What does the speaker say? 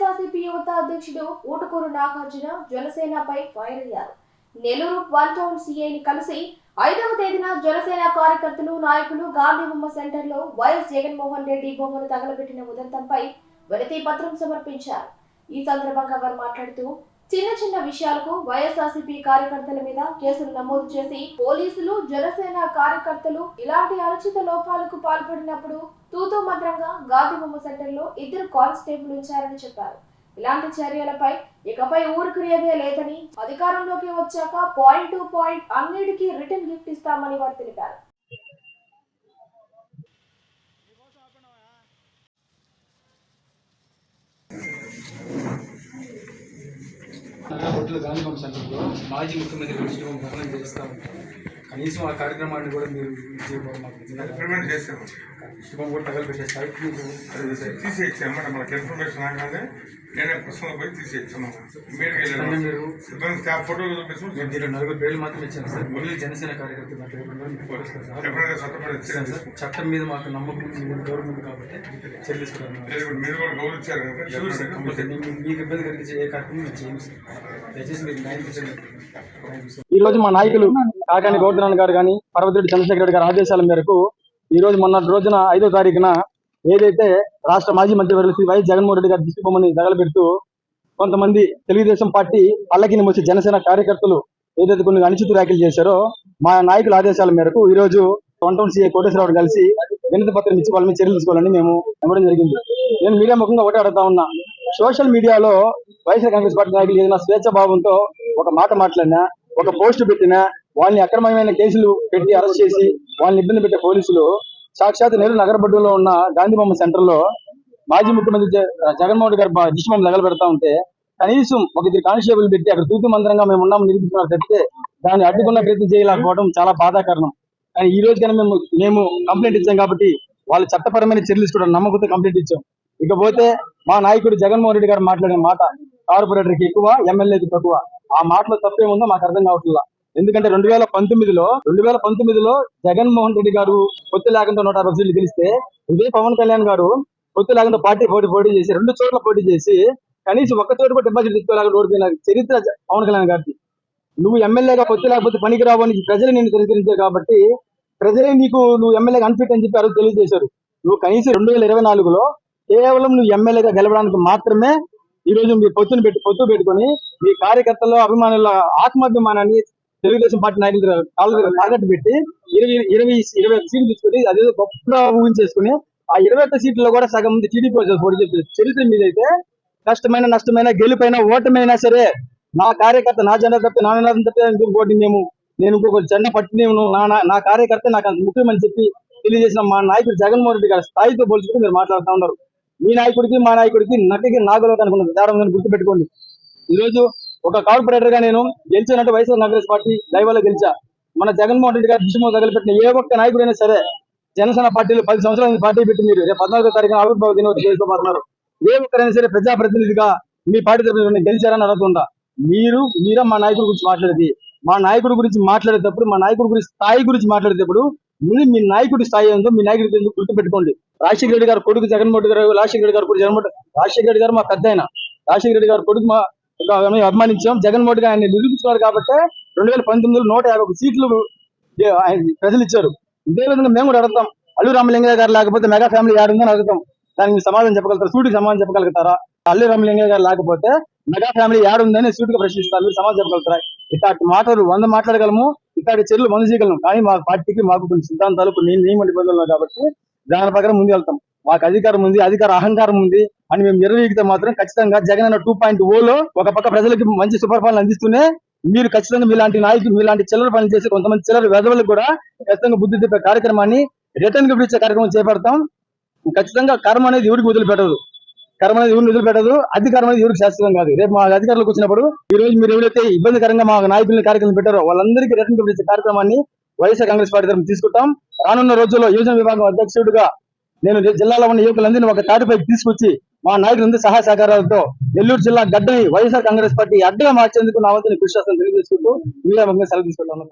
వైఎస్ఆర్సీపీ యువత అధ్యక్షుడు ఊటుకూరు నాగార్జున జనసేనపై ఫైర్ అయ్యారు. నెల్లూరు వన్ టౌన్ సిఐని కలిసి ఐదవ తేదీన జనసేన కార్యకర్తలు నాయకులు గాంధీ బొమ్మ సెంటర్లో వైఎస్ జగన్మోహన్ రెడ్డి బొమ్మను తగలబెట్టిన ఉదంతంపై వినతి పత్రం సమర్పించారు. ఈ సందర్భంగా వారు మాట్లాడుతూ చిన్న చిన్న విషయాలకు వైఎస్ఆర్సీపీ కార్యకర్తల మీద కేసులు నమోదు చేసి పోలీసులు జనసేన కార్యకర్తలు ఇలాంటి అనుచిత లోపాలకు పాల్పడినప్పుడు తూతూ మంత్రంగా గాంధీబొమ్మ సెంటర్లో ఇద్దరు కానిస్టేబుల్ ఉంచారని చెప్పారు. ఇలాంటి చర్యలపై ఇకపై ఊరుకునేదే లేదని అధికారంలోకి వచ్చాక పాయింట్ టు పాయింట్ అన్నిటికీ రిటర్న్ గిఫ్ట్ ఇస్తామని వారు తెలిపారు. హోటల్ గాంధీ సందర్భంలో మాజీ ముఖ్యమంత్రి విష్ణు భవనం చేస్తూ ఉంటాం కనీసం ఆ కార్యక్రమాన్ని కూడా మీరు చేసాము శుభం కూడా తగలబెట్టే స్థాయికి మీకు తీసేయచ్చు అన్నమాట మనకి ఇన్ఫర్మేషన్ రాగానే నేనే పోయి మీరు స్టాఫ్ ఫోటోలు నలుగురు పేర్లు మాత్రం ఇచ్చాను సార్. ఓన్లీ జనసేన కార్యకర్తలు చట్టం మీద మాకు నమ్మకం ఉంది. కాబట్టి గుడ్ మీరు కూడా గౌరవించారు మీకు ఇబ్బంది కలిగించే ఏ కార్యక్రమం మేము చేయము సార్. దయచేసి మీరు న్యాయం చేయండి మా నాయకులు కాకాని గౌతరాన్ గారు కానీ పర్వతిరెడ్డి చంద్రశేఖర రెడ్డి గారి ఆదేశాల మేరకు ఈ రోజు మొన్న రోజున ఐదో తారీఖున ఏదైతే రాష్ట్ర మాజీ మంత్రివర్యులు శ్రీ వైఎస్ జగన్మోహన్ రెడ్డి గారు దిష్టి తగలబెడుతూ కొంతమంది తెలుగుదేశం పార్టీ పల్లకిని మోసి జనసేన కార్యకర్తలు ఏదైతే కొన్ని అనుచిత వ్యాఖ్యలు చేశారో మా నాయకుల ఆదేశాల మేరకు ఈ రోజు టౌన్ సీఏ కోటేశ్వరరావు కలిసి వినతి పత్రం ఇచ్చి వాళ్ళ మీద చర్యలు తీసుకోవాలని మేము ఇవ్వడం జరిగింది. నేను మీడియా ముఖంగా ఒకటి అడుగుతా ఉన్నా. సోషల్ మీడియాలో వైఎస్ఆర్ కాంగ్రెస్ పార్టీ నాయకులు ఏదైనా స్వేచ్ఛ భావంతో ఒక మాట మాట్లాడినా ఒక పోస్ట్ పెట్టినా వాళ్ళని అక్రమమైన కేసులు పెట్టి అరెస్ట్ చేసి వాళ్ళని ఇబ్బంది పెట్టే పోలీసులు సాక్షాత్ నెల్లూరు నగరబడ్డంలో ఉన్న గాంధీబొమ్మ సెంటర్లో మాజీ ముఖ్యమంత్రి జగన్మోహన్ రెడ్డి గారు బా- పెడతా ఉంటే కనీసం ఒక ఇద్దరు కానిస్టేబుల్ పెట్టి అక్కడ తూతు మంత్రంగా మేము ఉన్నాము నిరూపించుకున్నారు తప్పితే దాన్ని అడ్డుకున్న ప్రయత్నం చేయలేకపోవడం చాలా బాధాకరణం. కానీ ఈ రోజు కానీ మేము మేము కంప్లైంట్ ఇచ్చాం కాబట్టి వాళ్ళు చట్టపరమైన చర్యలు తీసుకోవడం నమ్మకంతో కంప్లైంట్ ఇచ్చాం. ఇకపోతే మా నాయకుడు జగన్మోహన్ రెడ్డి గారు మాట్లాడిన మాట కార్పొరేటర్కి ఎక్కువ ఎమ్మెల్యేకి తక్కువ. ఆ మాటలో తప్పేముందో మాకు అర్థం కావట్లేదు ఎందుకంటే రెండు వేల పంతొమ్మిదిలో రెండు వేల పంతొమ్మిదిలో జగన్మోహన్ రెడ్డి గారు పొత్తు లేకుండా నూట అరవై సీట్లు గెలిస్తే ఇదే పవన్ కళ్యాణ్ గారు పొత్తు లేకుండా పార్టీ పోటీ పోటీ చేసి రెండు చోట్ల పోటీ చేసి కనీసం ఒక్క చోట కూడా డిపాజిట్ తీసుకోలేకుండా ఓడిపోయిన చరిత్ర పవన్ కళ్యాణ్ గారికి నువ్వు ఎమ్మెల్యేగా పొత్తు లేకపోతే పనికిరావు అని ప్రజలు నేను తిరస్కరించారు కాబట్టి ప్రజలే నీకు నువ్వు ఎమ్మెల్యేగా అన్ఫిట్ అని చెప్పి ఆ రోజు తెలియజేశారు. నువ్వు కనీసం రెండు వేల ఇరవై నాలుగులో కేవలం నువ్వు ఎమ్మెల్యేగా గెలవడానికి మాత్రమే ఈ రోజు మీ పొత్తును పెట్టి పొత్తు పెట్టుకొని మీ కార్యకర్తలు అభిమానుల ఆత్మాభిమానాన్ని తెలుగుదేశం పార్టీ నాయకులు కాళ్ళ దగ్గర పెట్టి ఇరవై ఇరవై ఇరవై ఒక్క సీట్లు తీసుకొని అదేదో గొప్ప ఊహించేసుకుని ఆ ఇరవై ఒక్క సీట్లలో కూడా సగం మంది టీడీపీ పోటీ చేస్తారు చరిత్ర మీద అయితే కష్టమైన నష్టమైన గెలుపైన ఓటమైనా సరే నా కార్యకర్త నా జెండా తప్పి నా నినాదం తప్పి పోటీ మేము నేను ఇంకొక జెండా పట్టినేను నా నా- నా కార్యకర్త నాకు అంత ముఖ్యమని చెప్పి తెలియజేసిన మా నాయకుడు జగన్మోహన్ రెడ్డి గారి స్థాయితో పోల్చుకుని మీరు మాట్లాడుతూ ఉన్నారు. మీ నాయకుడికి మా నాయకుడికి నక్కకి నాగలో కనుకున్న తేడా ఉందని గుర్తుపెట్టుకోండి. ఈ రోజు ఒక కార్పొరేటర్గా నేను గెలిచినట్టు వైఎస్ఆర్ కాంగ్రెస్ పార్టీ దైవాలో గెలిచా. మన జగన్మోహన్ రెడ్డి గారు దృష్టి తగలపెట్టిన ఏ ఒక్క నాయకుడైనా సరే జనసేన పార్టీలో పది సంవత్సరాల నుంచి పార్టీ పెట్టి మీరు రేపు పద్నాలుగో తారీఖున ఆవిర్భావ దినోత్సవం చేసుకోబోతున్నారు ఏ ఒక్కరైనా సరే ప్రజాప్రతినిధిగా మీ పార్టీ తరఫున గెలిచారని అడుగుతుందా మీరు మీరే మా నాయకుడి గురించి మాట్లాడేది? మా నాయకుడి గురించి మాట్లాడేటప్పుడు మా నాయకుడి గురించి స్థాయి గురించి మాట్లాడేటప్పుడు మీరు మీ నాయకుడి స్థాయి ఉందో మీ నాయకుడి ఎందుకు గుర్తుపెట్టుకోండి. రాజశేఖర రెడ్డి గారు కొడుకు జగన్మోహన్ గారు రాజశేఖర రెడ్డి గారు కొడుకు జగన్మోహన్ రాజశేఖర రెడ్డి గారు మా పెద్ద ఆయన. రాజశేఖర రెడ్డి గారు కొడుకు మా అభిమానించాం. జగన్మోహన్ గారు ఆయన నిరూపించుకున్నారు కాబట్టి రెండు వేల పంతొమ్మిదిలో నూట యాభై సీట్లు ఆయన ప్రజలు ఇచ్చారు. ఇదే విధంగా మేము కూడా అడుగుతాం. అల్లు రామలింగయ్య గారు లేకపోతే మెగా ఫ్యామిలీ ఆడుందని అడుగుతాం. దానికి సమాధానం చెప్పగలుగుతారు? సూటికి సమాధానం చెప్పగలుగుతారా? అల్లు రామలింగయ్య గారు లేకపోతే మెగా ఫ్యామిలీ ఆడుందని సూటిగా ప్రశ్నిస్తారు. మీరు సమాధానం చెప్పగలుగుతారా? ఇట్లాంటి మాటలు వంద మాట్లాడగలము ఇట్లాంటి చర్యలు వంద చేయగలము. కానీ మా పార్టీకి మాకు కొన్ని సిద్ధాంతాలు కొన్ని నియమ నిబంధనలు కాబట్టి దాని ప్రకారం ముందు వెళ్తాం. మాకు అధికారం ఉంది అధికార అహంకారం ఉంది అని మేము నిర్వహిస్తే మాత్రం ఖచ్చితంగా జగన్ అన్న టూ పాయింట్ ఓలో oh ఒక పక్క ప్రజలకి మంచి సుపరిపాలన అందిస్తూనే మీరు ఖచ్చితంగా మీలాంటి నాయకులు మీలాంటి చిల్లర పనులు చేసి కొంతమంది చిల్లర వెదవలు కూడా ఖచ్చితంగా బుద్ధి చెప్పే కార్యక్రమాన్ని రిటర్న్ గిఫ్ట్ ఇచ్చే కార్యక్రమం చేపడతాం. ఖచ్చితంగా కర్మ అనేది ఎవరికి వదిలిపెట్టదు. కర్మ అనేది ఎవరిని వదిలిపెట్టదు అధికారం అనేది ఎవరికి శాస్త్రం కాదు. రేపు మా అధికారులకు వచ్చినప్పుడు ఈ రోజు మీరు ఎవరైతే ఇబ్బందికరంగా మా నాయకులను కార్యక్రమం పెట్టారో వాళ్ళందరికీ రిటర్న్ ఇచ్చే కార్యక్రమాన్ని వైఎస్ఆర్ కాంగ్రెస్ పార్టీ తరఫున తీసుకుంటాం. రానున్న రోజుల్లో యువజన విభాగం అధ్యక్షుడిగా నేను జిల్లాలో ఉన్న యువకులందరినీ ఒక తాటిపై తీసుకొచ్చి మా నాయకులందరూ సహాయ సహకారాలతో నెల్లూరు జిల్లా గడ్డని వైఎస్ఆర్ కాంగ్రెస్ పార్టీ అడ్డగా మార్చేందుకు నా వంతుని కృషి చేస్తాను తెలియజేసుకుంటూ మీడియా ముఖ్యంగా సెలవు తీసుకుంటాను